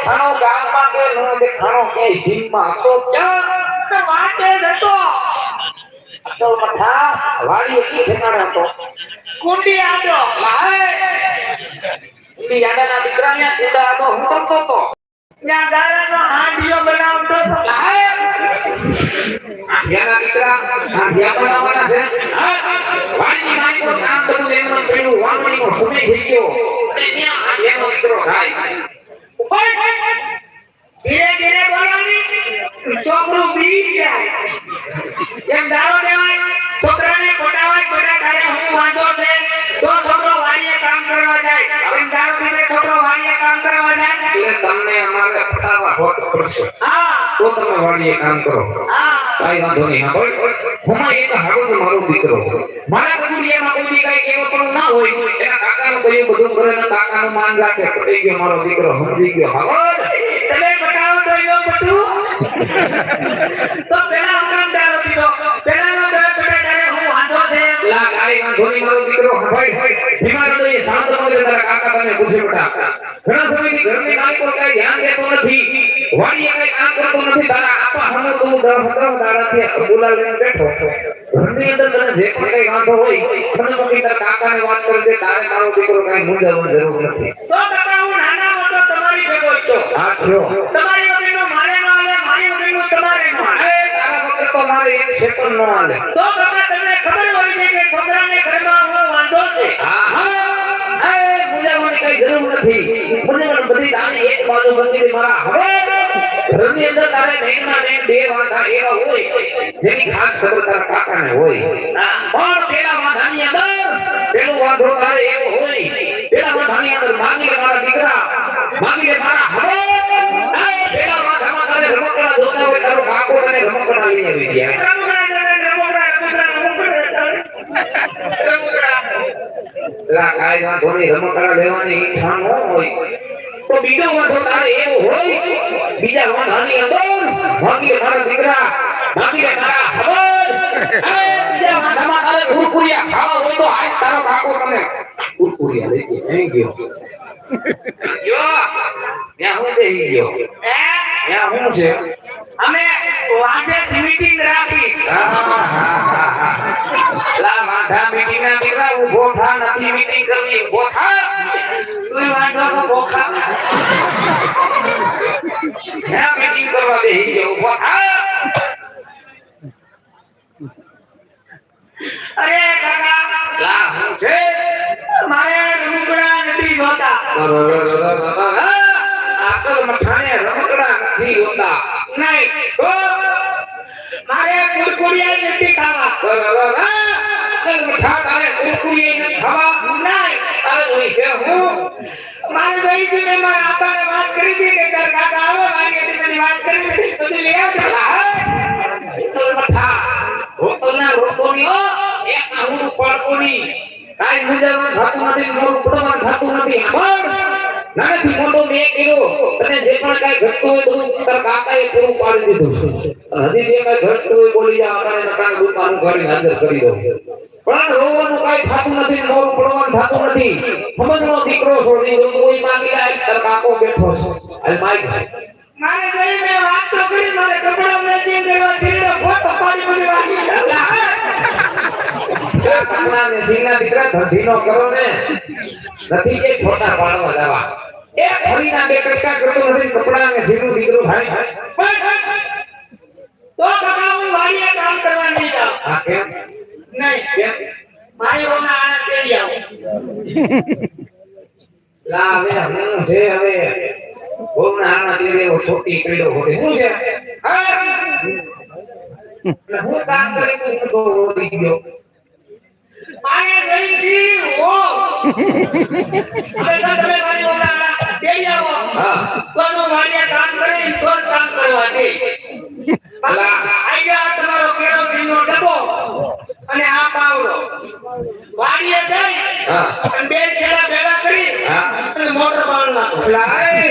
દેખાણો ગામમાં કે નો દેખાણો કે સીમમાં તો ક્યાં? તો વાટે જતો તો મઠા વાડી કી ઠેકાણે હતો? કુંડી આડો. લાય ઈ યાદાના દીકરાને કુંડા હતો હું કરતો તો ત્યાં દારાનો હાંડિયો બનાવતો તો લાય યાના દીકરા આ ગયા બનાવવાના છે. હા? માઈ માલિકો કામ બધું એમનું થયું વાવણીનો સમય થઈ ગયો. અને ત્યાં આ યાનો દીકરો થાય. ધીરે ધીરે બોલવાની છોકરું બી જાય. એમ દારો દેવાય છોકરાને ખોટાવાય બધા તારે હું વાંધો છે તો છોકરો વાણીએ કામ કરવા જાય. એમ દારો દેવે છોકરો વાણીએ કામ કરવા જાય. એટલે તમને અમારે ફટાવા હોત પડશે. હા. તો તમે વાણીએ કામ કરો. હા. કાઈ વાંધો નહીં હા બોલ. હું એક હારો તો મારો દીકરો. મારા કુટુંબિયામાં કોઈ દી કઈ કેવો ના હોય, એના કાકાનો કોઈ બધું કરે ને કાકાનો માન રાખે પડી ગયો મારો દીકરો, સમજી ગયો. હવે તમે બતાવો તો એનો બધું. તો પેલા હુકમ દારો દીધો પેલા નો બેટા છે લા કાઈ વાંધો નહીં મારો દીકરો હા બીમાર હતો એ શાંત મગજ તારા કાકા તને પૂછે બેટા ઘણા સમયથી ઘરની માલિકો કઈ ધ્યાન દેતો નથી. વાડીએ કઈ કામ કરતો નથી. તારા આપા હમણાં તું દસ પંદર દાડાથી બોલાવીને બેઠો. ઘરની અંદર તને જે પણ કઈ વાંધો હોય મને પછી તારા કાકાને વાત કરી દે તારે મારો દીકરો કઈ મૂંઝાવવાની જરૂર નથી. તો કાકા હું નાના મોટો તમારી ભેગો છું. હા થયો તમારી વગરનો મારે મારી વગરનું તમારે ન હાલે તારા વગર તો મારે એક સેકન્ડ ન હાલે તો કાકા તમને ખબર હોય છે કે છોકરાને ઘરમાં હું વાંધો છે. હા. હા એ મૂંઝાવવાની કઈ જરૂર નથી. મૂંઝાવણ બધી તારે એક બાજુ બંધી મારા હવે ઘરની અંદર તારે બે વાંધા એવા હોય જેની ખાસ ખબર તારા કાકાને હોય. પણ પેલા વાંધાની અંદર પેલો વાંધો તારે એવો હોય પેલા વાંધાની અંદર માંગી લે મારા દીકરા માંગી લે મારા હવે પેલા વાંધામાં તારે રમકડા જોતા હોય તારો કાકો તને રમકડા લઈ આવી ગયા. લા, કાઈ વાંધો નહીં, રમકડા લેવાની ઈચ્છા ન હોય. તો બીજો વાંધો તારે એવો હોય, બીજા વાંધાની અંદર માંગી મારા દીકરા માંગી લે ખબર બીજા વાંધામાં તારે કુરકુરિયા ખાવા હોય તો આજ તારો કાકો તને કુરકુરિયા લઈ ગયો. ગયો. ત્યાં હું બેહી ગયો? ત્યાં હું છે? અમે વાંધે મીટિંગ રાખીશ હા, હા, હા, હા. લા વાંધા meeting ના દીકરા ઊભો થા નથી meeting કરવી ઊભો થા. તું વાંધો તો ભોખા ક્યાં meeting કરવા બેહી ગયો ઊભો થા. અરે કાકા લા હું છે? મારે રમકડા નથી જોતા આકલ મઠાને રમકડા નથી હોતા નહીં તો મારે કુરકુરિયા નથી ખાવા આકલ મઠા તારે કુરકુરી નથી ખાવા નહીં તારે જોઈ છે હું મારે ભાઈ છે મેં મારા આપાને વાત કરી હતી કે તાર કાકા આવે મારી હતી પેલી વાત કરી હતી પછી લઈ આવજો આકલ મઠા હોટલના રોટોની ઓ એક આહું પડકોની કાઈ મુંજામાં ખાતું નથી મોરું પડમાં ખાતું નથી પણ નાનેથી મોટો બે કર્યો. અને જે પણ કાંઈ ઘટતું હોય બધું તારા કાકાએ પૂરું પાડી દીધું. હજી જે કાંઈ ઘટતું હોય બોલી જા આપણે નકાને દુકાન ઘરે હાજર કરી દો. પણ રોવાનું કાંઈ થાતું નથી, મોરું પડવાનું થાતું નથી. સમજનો દીકરો છોડી દો કોઈ માંગી લે તારા કાકો બેઠો છે. અરે માઈક મારે ભાઈ મે વાત તો કરી, મારે કપડા મેચિંગ દેવા ધીરે ફોટો પાડી બધી વાગી કાકડાને સિંહના દીકરા ધંધીનો કરો ને નથી કે ખોટા પાડવા જવા. એ ફરીના બે કટકા કરતો નથી કપડા અને સિંહનું દીકરું થાય તો કાકા હું વાડીએ કામ કરવા નહીં જાઉં. આ કેમ? નહીં. કેમ? મારી ઓના આણા તેડી આવું. લા હવે હું છે હવે બોમના આના તીરે એવો છોટી કઈડો હોતે હું છે? હા હું કામ કરી હું તો ગયો. આને ગઈ હો. હવે તો તમે મારી ઓના આણા આવો? તો હું વાડીએ કામ કરી તો કામ કરવા દે આઈડિયા તમારો કેરોસીનનો ડબ્બો અને આ પાવડો. વાડીએ જઈ અને બે છેડા ભેગા કરી. અને મોટર બાંધ નાખો. લાય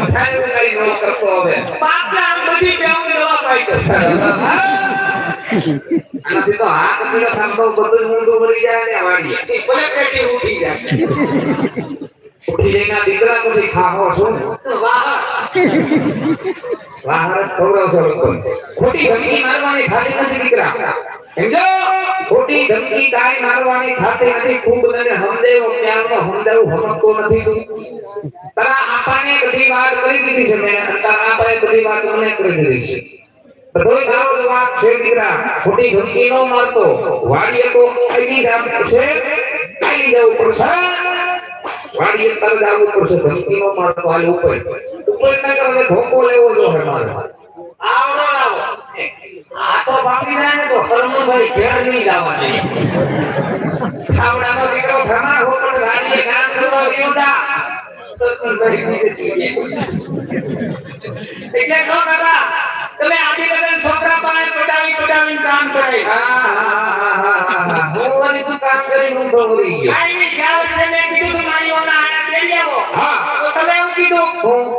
મઠાઈ કઈ નો કરશો હવે. પાછા બધી બેવું દવા પાઈ દો આનાથી તો હાથ પીળો થાંભો બધું ઊંધું મરી જાય ને વાડીએ. ભલે પેટી ઉઠી જાય. ઉઠી જઈને દીકરા પછી ખાહો છો વાહ ખોટી ધમકી મારવાની ખાલી નથી દીકરા. સમજો? ખોટી ધમકી કાંઈ મારવાની ખાતી નથી. ખૂબ તને સમજાવ્યો પ્યારમાં સમજાવું સમજતો નથી તારા આપાને બધી વાત કરી દીધી છે મેં. તારા આપાએ બધી વાત મને કરી દીધી છે. તારો જ વાત છે દીકરા. ખોટી ધમકી નો મારતો. વાડીએ તો આવી જાવ છે આવી જવું પડશે વાડીએ તર જવું પડશે ધમકી નો મારતો હાલ ઉપર. ઉપર ના કરે ધોકો લેવો જો હે મારે. આવડો લાવો આ તો બાકી જાય ને તો હરમુભાઈ ઘેર નહીં જવા દે ખાવડાનો દીકરો ખમા હો પણ વાડીએ કામ કરવા ગયો એટલે નો કાકા તમે આદિ લગન છોકરા પાસે પટાવી પટાવી કામ કરે હા હા હા કામ કરી હું તો ઉડી ગયો. કાંઈ નહીં, ગયા વર્ષે મેં કીધું તું મારી ઓના આના આવો. હા. તો તમે એવું કીધું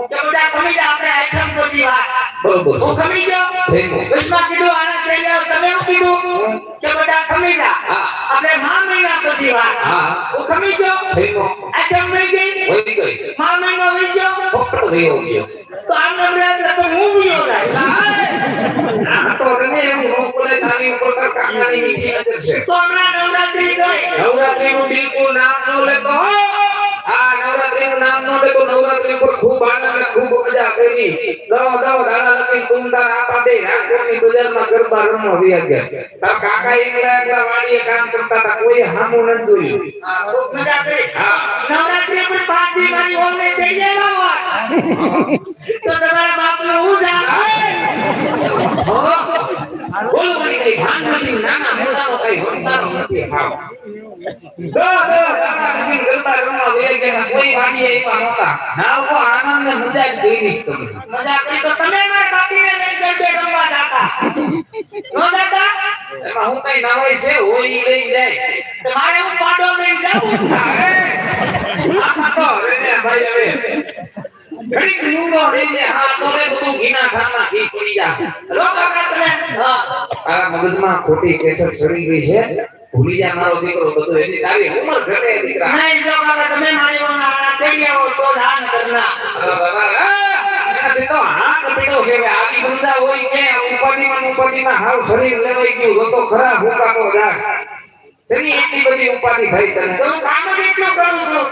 કે બધા ખમી જા, આપણે આઈટમ પછી વાત. બરોબર હું ખમી ગયો. થઈ કીધું આના તેડી આવો. તમે એવું કીધું કે બધા ખમી જા. આપણે મા મહિના પછી વાત. હું ખમી ગયો. આઈટમ વહી ગઈ. વળી ગઈ મા મહિનો વહી ગયો. પકડો રહ્યો ગયો તો આમ નવરાત્ર તો હું ભૂલ્યો જાય. તો તને એવું ન તારી ઉપર કાકાની મીઠી નજર છે તો હમણાં નવરાત્રી ગઈ. બિલકુલ નામ ન લેતો નવરાત્રીનું નામ નવરાત્રી પર ખૂબ આનંદ ખૂબ મજા કરી. દવ દવ દાડા લગી તુમદાર આપા દે રાજકોટની બજારમાં ગરબા રમવા વ્યા ગયા. તા કાકા એકલા એકલા વાડીએ કામ કરતા હતા કોઈ હામુ ન જોયું. હા, ખૂબ મજા કરી. હા. નવરાત્રી પર પાંચ દી મારી ઓળને તેડી આવ્યા તો તમારા બાપનું હું જાણ બોલ મને કઈ ભાન નથી નાના મોટાનો કઈ હોતારો નથી. તો તો હું. તો તો ઘડીક ઊંડો રહીને હા તો રે બધું ઘીના ખામાં ઘી પડી જા લો કાકા હા આ મગજમાં ખોટી કેસર ચડી ગઈ છે. ભૂલી જાય મારો દીકરો બધું એની તારી ઉંમર ઘટે દીકરા. નહીં લો કાકા તમે મારી ઓના આના તેડી આવો તો ધાન કરના એનાથી તો હાથ પીડો છે હવે આદિ હોય કે ઉપાધિમાં ઉપાધિમાં હાવ શરીર લેવાઈ ગયું તો તો ખરા ભૂકાનો રાખ તેની એટલી બધી ઉપાધિ થઈ તો તને હું કામ જ એટલું કરું છું.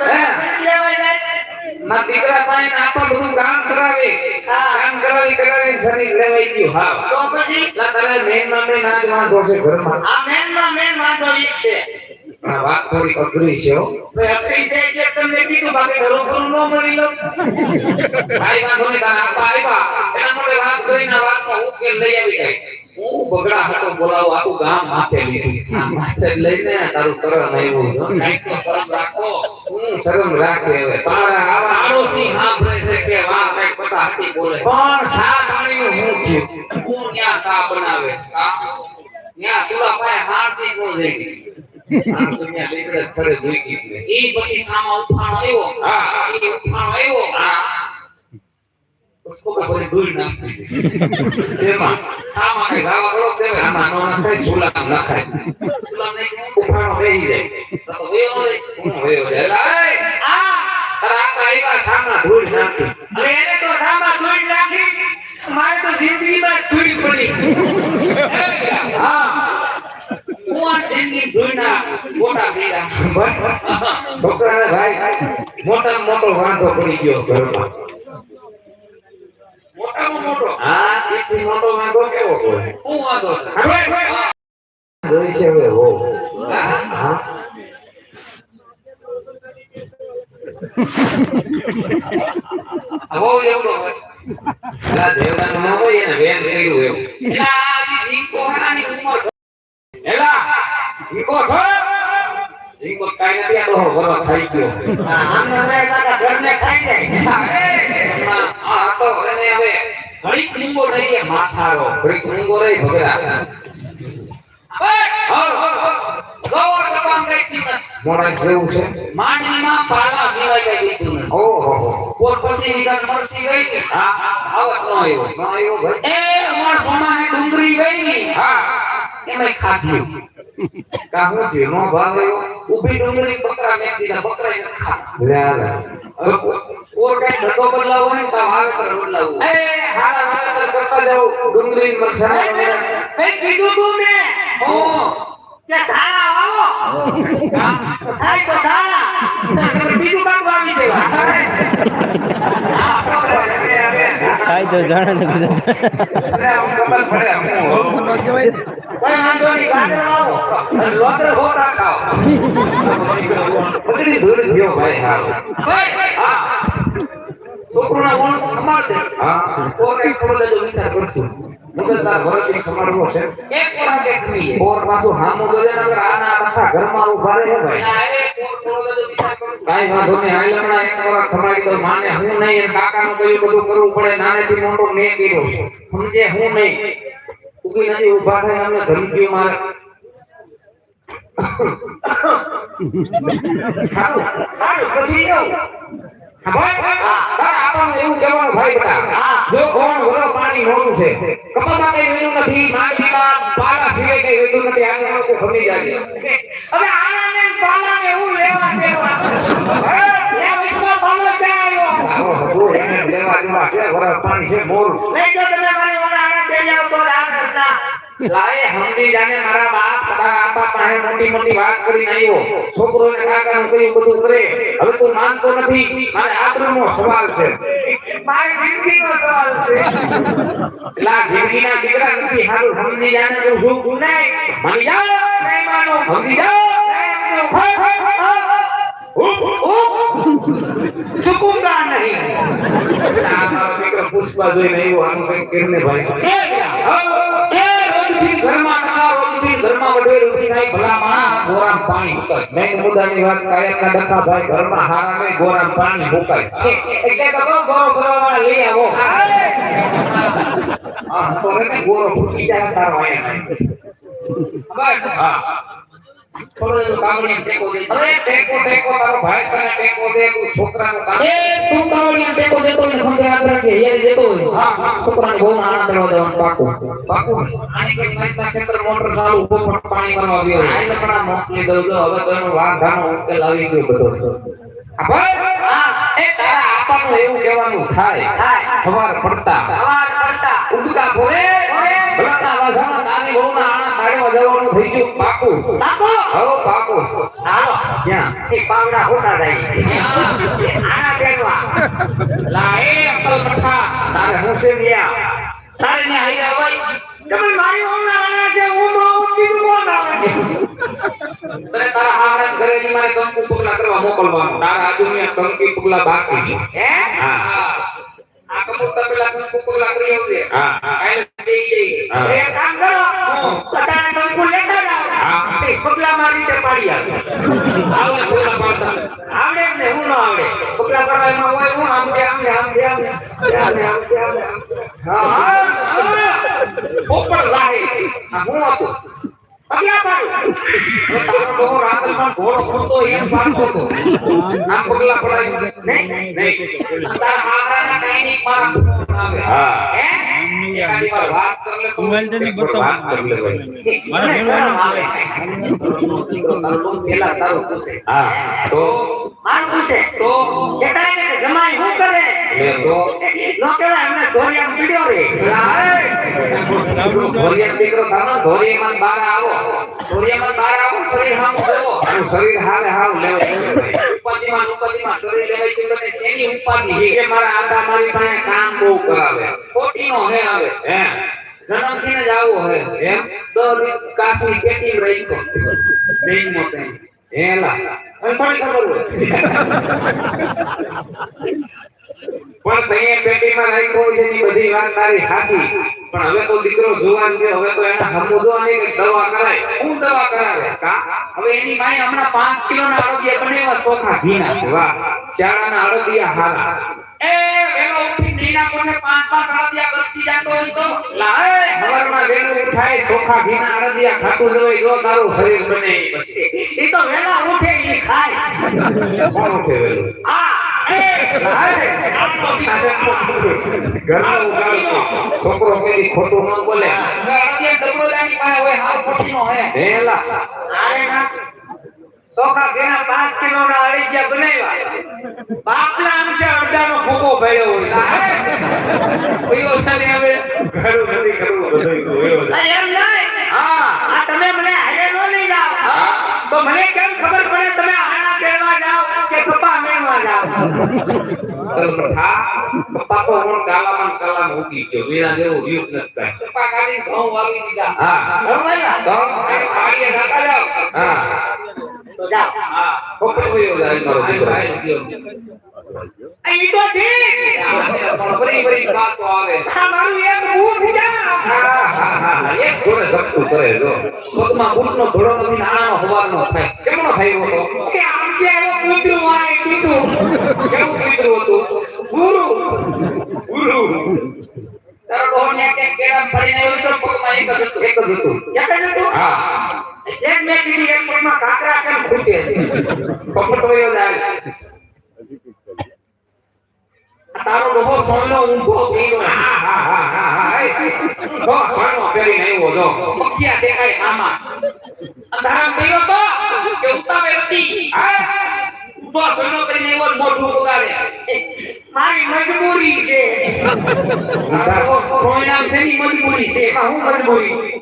લેવાય જાય? ના દીકરા પાસે આપા બધું કામ કરાવે. કામ કરાવી કરાવી શરીર લેવાઈ ગયું. હા. તો પછી? લા તારે મેનમાં મેન આજ વાંધો છે ઘરમાં. આ મેનમાં મેન વાંધો ઈ છે. આ વાત થોડી અઘરી છે હો. ભાઈ અઘરી છે કે તમને કીધું બાકી ઘરો ઘરો ન મળી લો ભાઈ વાંધો નહીં તારા આપા આવ્યા. એના માટે વાત કરીને વાત ઉકેલ લઈ આવી ગઈ હું બગડા છે કે જઈ ગઈ. એ પછી સામા ઉઠાણો આવ્યો. ઉઠાણ આવ્યો. उसको तो बड़ी दूर ना सेमा सामा के गावा करो ते सामा नो ना कई सुला ना खाए सुला नहीं उठानो बेही दे तो वे ओले હું વે ઓલે લાય આ તારા કાઈવા સામા ધૂળ નાખી હવે એને તો સામા ધોઈ નાખી મારે તો જિંદગીમાં ધૂળ પડી હા કુવાન જિંદગી ધૂળના ગોટા સીડા છોકરાને ભાઈ મોટા મોટો વાંધો પડી ગયો ઘરમાં મોટામાં મોટો હા એથી મોટો વાંધો કેવો હોય શું વાંધો છે? જોઈ છે હવે હો. હા. હો એવડો હોય. એલા દેવડાનું હોય એને વેન કર્યું એવું જીકો હાની ઉંમર. એલા જીકો છો? જીકો કાઈ નથી આ તો બરો થઈ ગયો. આમને કાકા ઘરને ખાઈ જાય. આ તો એને હવે ઘડીક લીંબો રહી માથારો ઘડીક લીંબો રહી ભગરા ગોળ કપામ કઈ થી મોડા જેવું છે. માંડવીમાં પાલા સિવાય કઈ દીધું ઓહો કોર પછી વિગત મરસી ગઈ હા આવત નો આવ્યો. નો આવ્યો ભાઈ. એ અમાર સોમાને ડુંગળી ગઈ. હા. એમાં ખાધ્યું. કાહું છે નો ભાવ આવ્યો? ઊભી ડુંગરી બકરા મેં દીધા બકરા એને ખાધા. લે લે હવે ઓર કઈ ધંધો બદલાવો હોય ને તો વાવેતર બદલાવવું એ હારા હારા કરતા જાઓ. ડુંગળી મરચાં કઈ કીધું તું મેં. હું. કે ધાણા વાવો. થાય તો ધાણા. બીજું કામ વાવી દેવા ખાય તો જાણે ને. પણ નહીં આઈલમણા કાકા નું કહ્યું બધું કરવું પડે. નાનેથી મોટો મેં કર્યો સમજે હું નહીં? ઉકેલાની ઊભા થઈ અમને ધમકીઓ મારે. પાણી છે. મોરું. નહીં તો તમે મારી ઓલા આનંદ દેજો તો આ કરતા લાય હમ બી જાને મારા બાપ તારા આપા પાસે મોટી મોટી વાત કરી નાયો છોકરો ને કાકા કરી બધું કરે હવે તું માનતો નથી મારે આબરૂ સવાલ છે મારી જિંદગી નો સવાલ છે લા જિંદગી ના દીકરા નથી હારું સમજી જાને કે હું ગુનાય માની જાઓ નહીં માનો સમજી જાઓ ચુકુંગા નહીં આ દીકરા પુષ્પા જોઈ નહીં આનું કઈ કિરને ભાઈ રોજથી ઘરમાં નકા રોજથી ઘરમાં વડે રોટી ખાઈ ભલા માણા ગોરામ પાણી મુકાય. મેં મુદ્દાની વાત કાયમના ડખા ભાઈ ઘરમાં હારા નહીં ગોરામ પાણી મુકાય. એટલે તો કહું ગોળ ભરવાવાળા લઈ આવો. હા તો એને ગોરો ફૂટી જાય તારો આયા હા. થોડો એનો કામડિયા ટેકો દે. અરે ટેકો ટેકો તારો ભાઈ તને ટેકો દે તું છોકરાનું કામ એ તું કામડિયા ટેકો દેતો ને ખંડે યાદ રાખજે યાર દેતો હા, હા. છોકરાને બહુ આનંદ કરવા દેવાનું પાકું. પાકું. આની કઈ માહિતી ખેતર મોટર ચાલુ ઊભો પણ પાણી ભરવા આવ્યો આ લકડા મોકલી દઉં હવે ઉકેલ આવી ગયો બધો. ભાઈ હા એ એવું કહેવાનું થાય. થાય. સવાર પડતા. સવાર કરતા ઉગતા ભોરે. ભલાના વાસણમાં નાની બહુના આણા તાળીમાં જવાનું થઈ ગયું પાકું. પાકું? હાલો ક્યાં? એ પાવડા હોતા જાય. પહેરવા. લા એ અકલ મઠા તારે હું છે ન્યા? તારે ને હાઈ આવાય તમે મારી ઓમ લાવવાના છે હું મો બીજું મો લાવવાનું તારા હાવરા ઘરે ની મારે કંકુ પગલા કરવા મોકલવાનો. તારા આદુનિયા કંકી પગલા બાકી છે. હે? હા. આવડે ને હું ન આવડે. પગલા હોય હું આમ કે આમ આમ હા હા. ઉપર લાહે. આ હું હતો અગલા પાડો તારો ડોહો રાતમાં ઘોડો ફરતો એમ પાડતો હતો. આ પગલા પડાવી નહીં નહીં. તારા મારાના કઈ નહીં મારા હા. હે? મોબાઈલ તમે બતાવો. મારા બોલવાનું આવે પેલા તારો હા. તો મારું પૂછે તો? કે જમાઈ શું કરે? તો? નો કહેવાય ધોરિયા પીડ્યો રે. ધોરિયા દીકરો થાનો ધોરિયામાં બહાર આવો. ધોરિયામાં બહાર આવો શરીર હામું જોવો શરીર હાવે હાવ લેવાય ઉપાધિમાં ને ઉપાધિમાં શરીર લેવાય છે તને શેની ઉપાધિ કે મારા આદા મારી પાસે કામ બહુ કરાવે. ખોટીનો હે આવે હે? જન્મથી જ આવો હે. એમ? દસ કાશી પેટી રહી તો મોટે અને પણ તઈએ પેટીમાં રાખ્યો છે ની બધી વાત તારી સાચી. પણ હવે તો દીકરો જુવાન છે, હવે તો એના હમુદો નહીં દવા કરાય. હું દવા કરાવે? હવે એની માએ હમણાં પાંચ કિલોના આરોગ્ય બનાવ્યા ચોખા ઘીના વાહ. શાળાના અડદિયા હારા. એ વેલો ઉઠી નીના કોને પાંચ પાંચ આરોગ્ય બક્ષી જાતો હોય તો? લાય હવારમાં વેલું ઉઠાય ચોખા ઘીના અડદિયા ખાતું જવાય જો તારું શરીર બને એ તો વેલા ઉઠે ઈ ખાય? કોણ ઉઠે વેલું? હા છોકરો પેલી ખોટું ન બોલે. આરોગ્ય દબરોદાની પાસે હોય હાવ ખોટીનો હે હેલા અરે ના. ચોખા કેના પાંચ કિલો ના અડીજ્યા બનાવ્યા. બાપના અંશે અડધાનો ભૂકો ભર્યો હોય. કયો તને હવે. ઘરું નથી કરવું એમ નહીં. હા. આ તમે મને હારે નો લઈ જાઓ. હા. તો મને કેમ ખબર પડે તમે આણા પહેરવા જાઓ કે કપા મેળવા જાઓ? હા. પપ્પા તો હમણાં ગાલામાં ને ગાલામાં ઉગી ગયો. વીણા જેવું જ નથી કાંઈ. ચપ્પા કાઢી ઘઉં વાવી દીધા. હા. બરોબર તો એ વાડીએ જતા જાઓ. હા. તો હા પકડ વયો જાય મારો દીકરો. આ તો ઠીક ફરી ફરી પાછો આવે મારું એક બૂટ જા હા હા હા એક જોડે ધક્કું કરે જો પગમાં બૂટનો ધોળો નથી ને આણાનો થાય કેમનો થયો હતો કે આમ જે એવો કૂતરું હોય કીધું કેવું કીધું હતું ગુરુ ગુરુ તારો ડોહો કે કેળા ફરીને આવ્યો છો પગમાં એક જ એક જ હતું એક જ હતું હા એક મેં કીધી એક પગમાં કાકરા કેમ ખૂટે? વયો જાય તારો ડોહો સોયનો ઊંધો ગયો હા હા હા હા હા તો સોનો પહેરીને નહીં ઓજો પગિયા દેખાય આમાં. અંધારામાં ગયો તો કે ઉતાવે હતી. હા. મોઢું મારી મજબૂરી છે. તારો ડોહો છે ની મજબૂરી છે. હું મજબૂરી?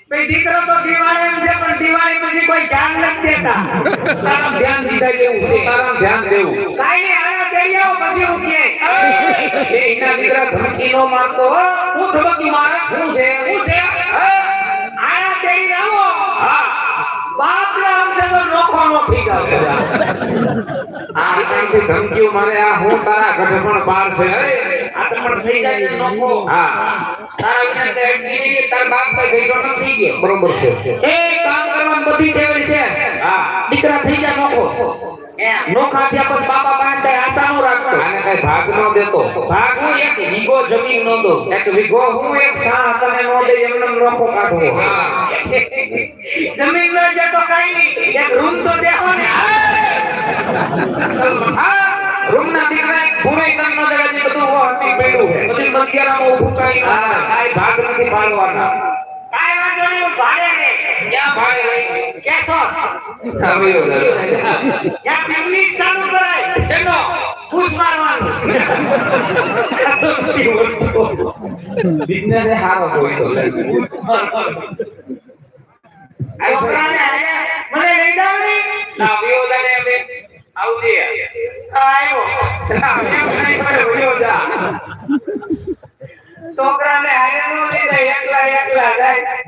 ભઈ દીકરો તો દિવાળી છે પણ દિવાળી પછી કોઈ ધ્યાન નથી દેતા. તારા ધ્યાન દીધા દેવું છે તારા ધ્યાન દેવું. કાઈ નહીં આના આવો પછી હું એ એના દીકરા ધમકી નો મારતો હું. ધબકી મારે શું છે? શું છે? આના આવો. હા. બાપના અંશે તો નોખો નોખી જાવ આ કાંઈથી ધમકીઓ મારે આ હું તારા ગઢપણ પાર છે હે. આ થઈ જાય નોખો હા તારા વિના તો એમ કે તારા બાપ કઈ ગઈડો નથી ગયો બરોબર છે એ કામ કરવાની બધી ટેવ છે હા દીકરા થઈ જાય નોખો નોખા થયા પછી બાપા પાસે આશા નો રાખતો આને કઈ ભાગ નો દેતો ભાગ હું એક વીઘો જમીન નો દો એક વીઘો હું એક સા તને નો દે એમને નોખો કાઢવો જમીન નો જે કઈ નહીં એક રૂમ તો દેખો ને હા રૂમના દીકરા એક ભૂરાઈ નો દેવા બધું હો હતી પડ્યું છે બધી મંદિરામાં ઊભું કાંઈ હા કાંઈ ભાગ નથી પાડવાના. કાઈ વાંધો નહીં ભાડે રે ક્યાં ભાડે રહી? કેસો આવ્યો દાદા. યા પિકનિક ચાલુ કરાય. શેનો? ખુશ મારવાનું. બિઝનેસ એ સારો હોય તો. હારે મને લઈ જાવ ને. લાવ્યો હવે આવજે આવ્યો ના, એમ નહીં કરે, વયો જા. છોકરાને એકલા એકલા જાય.